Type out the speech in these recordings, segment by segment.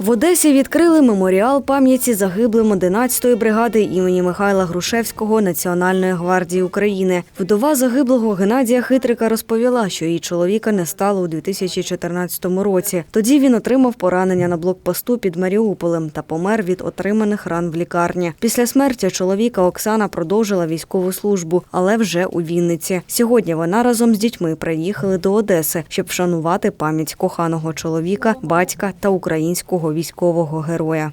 В Одесі відкрили меморіал пам'яті загиблим 11-ї бригади імені Михайла Грушевського Національної гвардії України. Вдова загиблого Геннадія Хитрика розповіла, що її чоловіка не стало у 2014 році. Тоді він отримав поранення на блокпосту під Маріуполем та помер від отриманих ран в лікарні. Після смерті чоловіка Оксана продовжила військову службу, але вже у Вінниці. Сьогодні вона разом з дітьми приїхали до Одеси, щоб вшанувати пам'ять коханого чоловіка, батька та українського військового героя.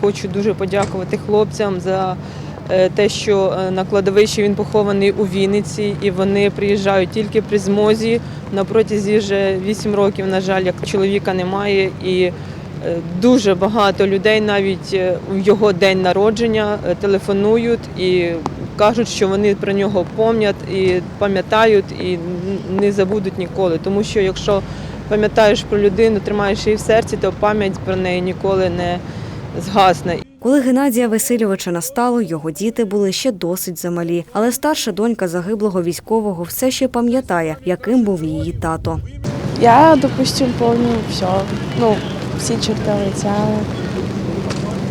Хочу дуже подякувати хлопцям за е, те, що е, на кладовищі він похований у Вінниці, і вони приїжджають тільки при змозі. На протязі вже 8 років, на жаль, як чоловіка немає, і е, дуже багато людей навіть в його день народження телефонують і кажуть, що вони про нього пам'ятають і пам'ятають і не забудуть ніколи. Тому що якщо пам'ятаєш про людину, тримаєш її в серці, то пам'ять про неї ніколи не згасне. Коли Геннадія Васильовича настало, його діти були ще досить замалі. Але старша донька загиблого військового все ще пам'ятає, яким був її тато. Я, допустим, помню все. Ну, всі черти лиця,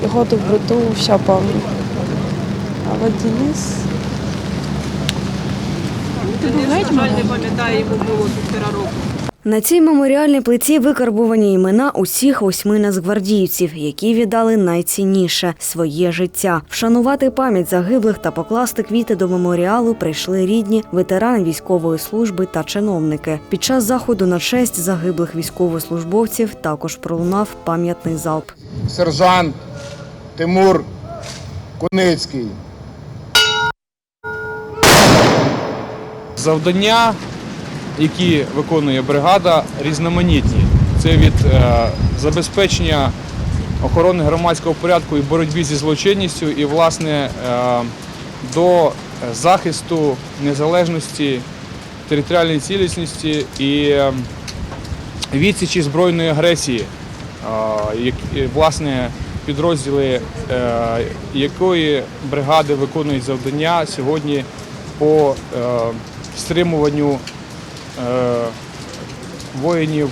його доброту, все помню. А от Денис, Денис, на жаль, не пам'ятає, йому було півтора року. На цій меморіальній плиті викарбувані імена усіх восьми нацгвардійців, які віддали найцінніше своє життя. Вшанувати пам'ять загиблих та покласти квіти до меморіалу прийшли рідні, ветерани військової служби та чиновники. Під час заходу на честь загиблих військовослужбовців також пролунав пам'ятний залп. сержант Тимур Куницький. Завдання, які виконує бригада, різноманітні. Це від е, забезпечення охорони громадського порядку і боротьби зі злочинністю, і, власне, е, до захисту незалежності, територіальної цілісності і е, відсічі збройної агресії, власне, підрозділи якої бригади виконують завдання сьогодні по стримуванню воїнів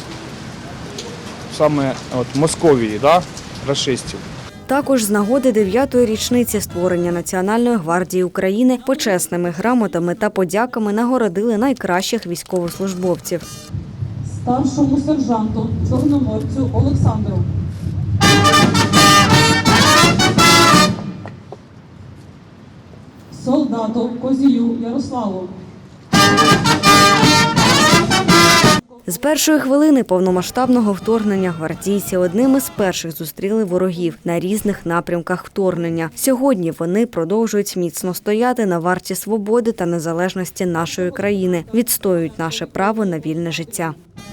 саме от, Московії, да, расистів. Також з нагоди дев'ятої річниці створення Національної гвардії України почесними грамотами та подяками нагородили найкращих військовослужбовців. старшому сержанту Чорноморцю Олександру. Солдату Козію Ярославу. З першої хвилини повномасштабного вторгнення гвардійці одними з перших зустріли ворогів на різних напрямках вторгнення. Сьогодні вони продовжують міцно стояти на варті свободи та незалежності нашої країни, відстоюють наше право на вільне життя.